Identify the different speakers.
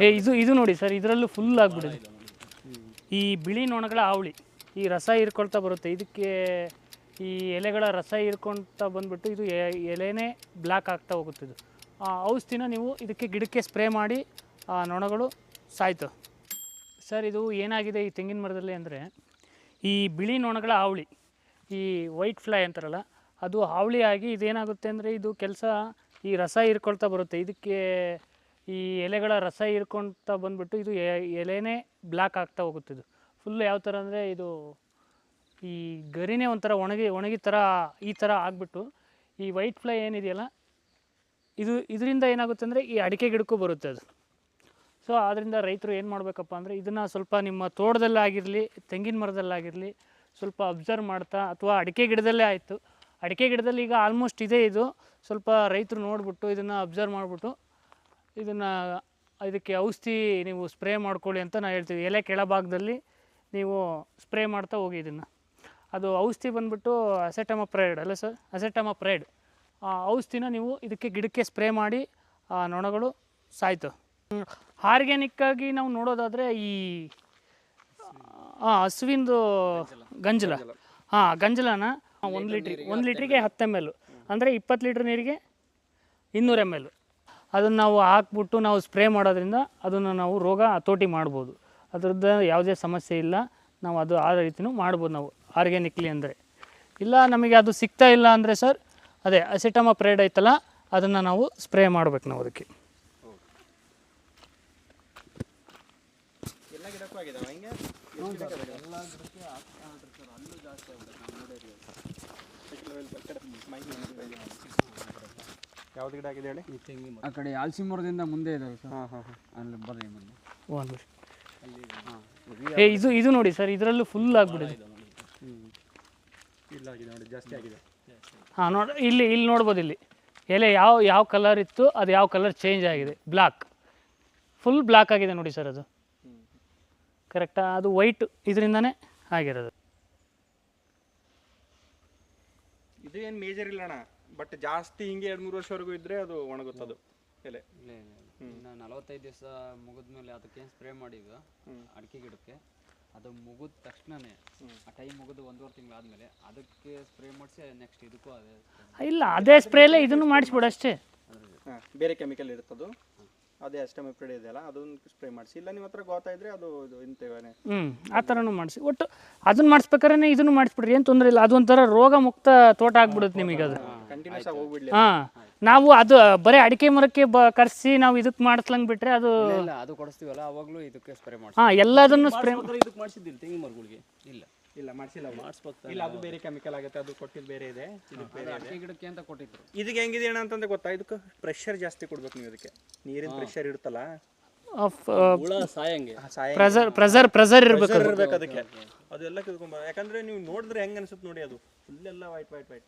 Speaker 1: ಏ, ಇದು ಇದು ನೋಡಿ ಸರ್, ಇದರಲ್ಲೂ ಫುಲ್ ಆಗ್ಬಿಡುತ್ತೆ ಈ ಬಿಳಿ ನೊಣಗಳ ಹಾವಳಿ, ಈ ರಸ ಹೀರ್ಕೊಳ್ತಾ ಬರುತ್ತೆ. ಇದಕ್ಕೆ ಈ ಎಲೆಗಳ ರಸ ಹೀರ್ಕೊಳ್ತಾ ಬಂದ್ಬಿಟ್ಟು ಇದು ಎಲೆನೇ ಬ್ಲ್ಯಾಕ್ ಆಗ್ತಾ ಹೋಗುತ್ತೆ ಇದು. ಔಷಧಿನ ನೀವು ಇದಕ್ಕೆ ಗಿಡಕ್ಕೆ ಸ್ಪ್ರೇ ಮಾಡಿ, ಆ, ನೊಣಗಳು ಸಾಯ್ತು. ಸರ್, ಇದು ಏನಾಗಿದೆ ಈ ತೆಂಗಿನ ಮರದಲ್ಲಿ ಅಂದರೆ, ಈ ಬಿಳಿ ನೊಣಗಳ ಹಾವಳಿ, ಈ ವೈಟ್ ಫ್ಲೈ ಅಂತಾರಲ್ಲ, ಅದು ಹಾವಳಿ ಆಗಿ ಇದೇನಾಗುತ್ತೆ ಅಂದರೆ ಇದು ಕೆಲಸ ಈ ರಸ ಹೀರ್ಕೊಳ್ತಾ ಬರುತ್ತೆ. ಇದಕ್ಕೆ ಈ ಎಲೆಗಳ ರಸ ಹೀರ್ಕೊಳ್ತಾ ಬಂದ್ಬಿಟ್ಟು ಇದು ಎಲೆನೇ ಬ್ಲ್ಯಾಕ್ ಆಗ್ತಾ ಹೋಗುತ್ತೆ ಇದು ಫುಲ್ ಯಾವ ಥರ ಅಂದರೆ ಇದು ಈ ಗರಿನೇ ಒಂಥರ ಒಣಗಿ ಒಣಗಿ ಥರ ಈ ಥರ ಆಗಿಬಿಟ್ಟು ಈ ವೈಟ್ ಫ್ಲೈ ಏನಿದೆಯಲ್ಲ, ಇದು ಇದರಿಂದ ಏನಾಗುತ್ತೆ ಅಂದರೆ ಈ ಅಡಿಕೆ ಗಿಡಕ್ಕೂ ಬರುತ್ತೆ ಅದು. ಸೊ ಆದ್ದರಿಂದ ರೈತರು ಏನು ಮಾಡಬೇಕಪ್ಪ ಅಂದರೆ ಇದನ್ನು ಸ್ವಲ್ಪ ನಿಮ್ಮ ತೋಟದಲ್ಲಾಗಿರಲಿ ತೆಂಗಿನ ಮರದಲ್ಲಾಗಿರಲಿ ಸ್ವಲ್ಪ ಅಬ್ಸರ್ವ್ ಮಾಡ್ತಾ, ಅಥವಾ ಅಡಿಕೆ ಗಿಡದಲ್ಲೇ ಆಯಿತು. ಅಡಿಕೆ ಗಿಡದಲ್ಲಿ ಈಗ ಆಲ್ಮೋಸ್ಟ್ ಇದೆ ಇದು. ಸ್ವಲ್ಪ ರೈತರು ನೋಡಿಬಿಟ್ಟು ಇದನ್ನು ಅಬ್ಸರ್ವ್ ಮಾಡಿಬಿಟ್ಟು ಇದನ್ನು ಇದಕ್ಕೆ ಔಷಧಿ ನೀವು ಸ್ಪ್ರೇ ಮಾಡ್ಕೊಳ್ಳಿ ಅಂತ ನಾನು ಹೇಳ್ತೀವಿ ಎಲೆ ಕೆಳಭಾಗದಲ್ಲಿ ನೀವು ಸ್ಪ್ರೇ ಮಾಡ್ತಾ ಹೋಗಿ ಇದನ್ನು. ಅದು ಔಷಧಿ ಬಂದ್ಬಿಟ್ಟು ಅಸೆಟಮಪ್ರೈಡ್ ಅಲ್ಲ ಸರ್? ಅಸೆಟಮ ಪ್ರೈಡ್ ಆ ಔಷಧಿನ ನೀವು ಇದಕ್ಕೆ ಗಿಡಕ್ಕೆ ಸ್ಪ್ರೇ ಮಾಡಿ ಆ ನೊಣಗಳು ಸಾಯ್ತು. ಆರ್ಗ್ಯಾನಿಕ್ಕಾಗಿ ನಾವು ನೋಡೋದಾದರೆ ಈ ಹಾಂ ಹಸುವಿಂದು ಗಂಜಲ. ಹಾಂ ಗಂಜಲನ ಒಂದು ಲೀಟ್ರಿಗೆ ಒಂದು ಲೀಟ್ರಿಗೆ ಹತ್ತು ಎಂ ಎಲ್. ಅಂದರೆ ಇಪ್ಪತ್ತು ಲೀಟ್ರ್ ನೀರಿಗೆ ಇನ್ನೂರು ಎಂ ಎಲ್. ಅದನ್ನು ನಾವು ಹಾಕ್ಬಿಟ್ಟು ನಾವು ಸ್ಪ್ರೇ ಮಾಡೋದ್ರಿಂದ ಅದನ್ನು ನಾವು ರೋಗ ಹತೋಟಿ ಮಾಡ್ಬೋದು. ಅದ್ರದ್ದು ಯಾವುದೇ ಸಮಸ್ಯೆ ಇಲ್ಲ. ನಾವು ಅದು ಆ ರೀತಿಯೂ ಮಾಡ್ಬೋದು ನಾವು ಆರ್ಗ್ಯಾನಿಕ್ಲಿ ಅಂದರೆ. ಇಲ್ಲ ನಮಗೆ ಅದು ಸಿಗ್ತಾ ಇಲ್ಲ ಅಂದರೆ ಸರ್ ಅದೇ ಅಸಿಟಮ ಪ್ರೇಡ್ ಐತಲ್ಲ ಅದನ್ನು ನಾವು ಸ್ಪ್ರೇ ಮಾಡ್ಬೇಕು ನಾವು ಅದಕ್ಕೆ.
Speaker 2: ಎಲ್ಲ ಗಿಡಕ್ಕೂ ಆಗಿದಾವ ಹಿಂಗೆ? ಯಾವ್ದು ಗಿಡ ಆಗಿದೆ ಹೇಳಿ?
Speaker 3: ಆ ಕಡೆ ಆಲ್ಸಿ ಮರದಿಂದ ಮುಂದೆ ಇದೆ ಸರ್.
Speaker 2: ಹಾಂ ಹಾಂ ಹಾಂ.
Speaker 3: ಅಲ್ಲಿ ಬರ್ರಿ ಮುಂದೆ
Speaker 1: ಒಂದು ಏ ಇದು ಇದು ನೋಡಿ ಸರ್ ಇದರಲ್ಲೂ ಫುಲ್ ಆಗಿಬಿಡಿದೆ
Speaker 2: ಇಲ್ಲ ಆಗಿದೆ ನೋಡಿ ಜಾಸ್ತಿ ಆಗಿದೆ.
Speaker 1: ಹಾಂ ನೋಡಿ ಇಲ್ಲಿ ಇಲ್ಲಿ ನೋಡ್ಬೋದು ಇಲ್ಲಿ. ಎಲೆ ಯಾವ ಯಾವ ಕಲರ್ ಇತ್ತು ಅದು ಯಾವ ಕಲರ್ ಚೇಂಜ್ ಆಗಿದೆ. ಬ್ಲ್ಯಾಕ್ ಫುಲ್ ಬ್ಲ್ಯಾಕ್ ಆಗಿದೆ ನೋಡಿ ಸರ್ ಅದು. ಕರೆಕ್ಟಾ ಅದು ವೈಟ್ ಇದರಿಂದನೇ ಆಗಿರೋದು.
Speaker 2: ಇದು ಏನು ಮೇಜರ್ ಇಲ್ಲ ಅಣ್ಣ? ಬಟ್ ಜಾಸ್ತಿ ಹಿಂಗೆ ಎರಡು ಮೂರು ವರ್ಷವರೆಗೂ ಇದ್ರೆ ಅದು ಒಣಗುತ್ತದು. ಎಲೆ.
Speaker 3: ಇಲ್ಲ ಇಲ್ಲ ಇನ್ನು ನಲವತ್ತೈದು ದಿವಸ ಮುಗಿದ್ಮೇಲೆ ಅದಕ್ಕೆ ಸ್ಪ್ರೇ ಮಾಡಿದ್ವಿ ಅಡಿಕೆ ಗಿಡಕ್ಕೆ. ಅದು ಮುಗಿದ ತಕ್ಷಣನೇ ಆ ಟೈಮ್ ಮುಗಿದು ಒಂದೂವರೆ ತಿಂಗಳು ಆದ್ಮೇಲೆ ಅದಕ್ಕೆ ಸ್ಪ್ರೇ ಮಾಡಿಸಿ ನೆಕ್ಸ್ಟ್ ಇದಕ್ಕೂ ಅದೇ
Speaker 1: ಇಲ್ಲ ಅದೇ ಸ್ಪ್ರೇಲೇ ಇದನ್ನು ಮಾಡಿಸ್ಬಿಡು ಅಷ್ಟೇ.
Speaker 2: ಬೇರೆ ಕೆಮಿಕಲ್ ಇರುತ್ತದು. ಅದೇ ಅಷ್ಟಮಿಪ್ರಿಡ್ ಇದೆಯಲ್ಲ ಅದನ್ನ ಸ್ಪ್ರೇ ಮಾಡಿಸಿ. ಇಲ್ಲ ನಿಮ್ಮ ಹತ್ರ ಗೋತಾ ಇದ್ರೆ ಅದು ಇದು ಇಂತೇವೇ
Speaker 1: ಹ್ಞೂ ಆ ಥರನೂ ಮಾಡಿಸಿ. ಒಟ್ಟು ಅದನ್ನು ಮಾಡಿಸ್ಬೇಕಾದ್ರೆ ಇದನ್ನು ಮಾಡಿಸ್ಬಿಡ್ರಿ ಏನು ತೊಂದರೆ ಇಲ್ಲ. ಅದೊಂಥರ ರೋಗ ಮುಕ್ತ ತೋಟ ಆಗ್ಬಿಡುತ್ತೆ ನಿಮಗೆ ಅದು ಹಾಂ. ನಾವು ಅದು ಬರೀ ಅಡಿಕೆ ಮರಕ್ಕೆ ಬ ಕರೆಸಿ ನಾವು ಇದಕ್ಕೆ ಮಾಡಿಸ್ಲಂಗ್ ಬಿಟ್ರೆ ಅದು
Speaker 3: ಇಲ್ಲ, ಇಲ್ಲ ಅದು ಕೊಡಿಸ್ತೀವಲ್ಲ ಅವಾಗಲೂ ಇದಕ್ಕೆ ಸ್ಪ್ರೇ ಮಾಡಿ
Speaker 1: ಹಾ ಎಲ್ಲದನ್ನು ಸ್ಪ್ರೇ
Speaker 4: ಇದಕ್ಕೆ ಮಾಡಿಸಿದ್ದಿಲ್ಲ ತೆಂಗಿನ ಮರಗಳಿಗೆ?
Speaker 3: ಇಲ್ಲ.
Speaker 2: ಇಲ್ಲ ಮಾಡಿಸಿಲ್ಲ ಇಲ್ಲ ಅದು ಬೇರೆ ಕೆಮಿಕಲ್ ಆಗುತ್ತೆ ಅದು ಕೊಟ್ಟಿದ್ದು ಬೇರೆ ಇದೆ. ಇದು ಬೇರೆ ಇದೆ.
Speaker 3: ಅಡಿಕೆ ಗಿಡಕ್ಕೆ ಅಂತ ಕೊಟ್ಟಿದ್ರು.
Speaker 2: ಇದಕ್ಕೆ ಹೆಂಗಿದೆ ಅಣ್ಣ ಅಂತಂದ್ರೆ ಗೊತ್ತಾ? ಇದಕ್ಕೆ ಪ್ರೆಷರ್ ಜಾಸ್ತಿ ಕೊಡ್ಬೇಕು ನೀವು ಇದಕ್ಕೆ. ನೀರಿನ ಪ್ರೆಷರ್ ಇರುತ್ತಲ್ಲ?
Speaker 4: ಹುಳ ಸಾಯಂಗೆ.
Speaker 2: ಆ ಸಾಯ
Speaker 1: ಪ್ರೆಸರ್ ಪ್ರೆಸರ್ ಪ್ರೆಸರ್ ಇರಬೇಕು
Speaker 2: ಇರ್ಬೇಕು ಅದಕ್ಕೆ. ಅದೆಲ್ಲ ಕಿತ್ಕೊಂಬ ಯಾಕಂದ್ರೆ ನೀವು ನೋಡಿದ್ರೆ ಹೆಂಗ್ ಅನ್ಸುತ್ತೆ ನೋಡಿ ಅದು. ಫುಲ್ ಎಲ್ಲ ವೈಟ್ ವೈಟ್ ವೈಟ್